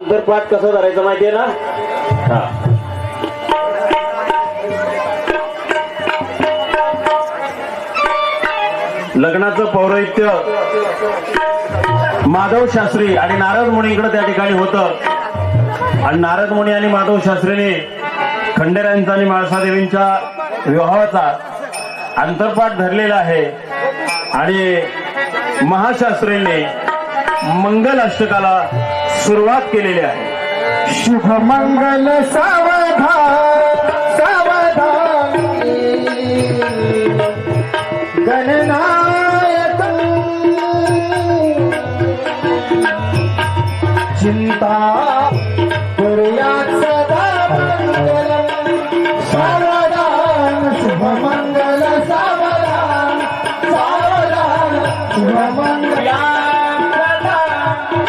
तर पाठ कसं धरायचं माहितीये ना? हा. लग्नाचं पौरोहित्य माधव शास्त्री आणि नारद मुनीकडे त्या ठिकाणी होतं. आणि नारद मुनी आणि माधव शास्त्रीने खंडेरायांचा आणि माळसादेवींच्या विवाहाचा अंतरपाठ धरलेला आहे. आणि महाशास्त्रींनी मंगल अष्टकाला सुरुवात केलेली आहे. शुभ मंगल सावधान सावधान. गणनायक. चिंता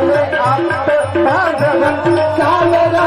झाले आप्त भागवन सावरा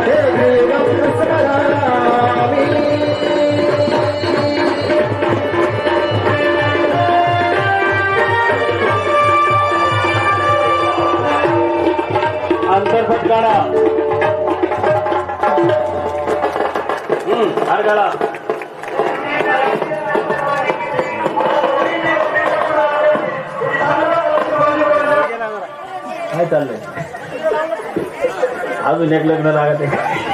मार्गाला. काय चाललंय? अजून एक लग्न लागत आहे.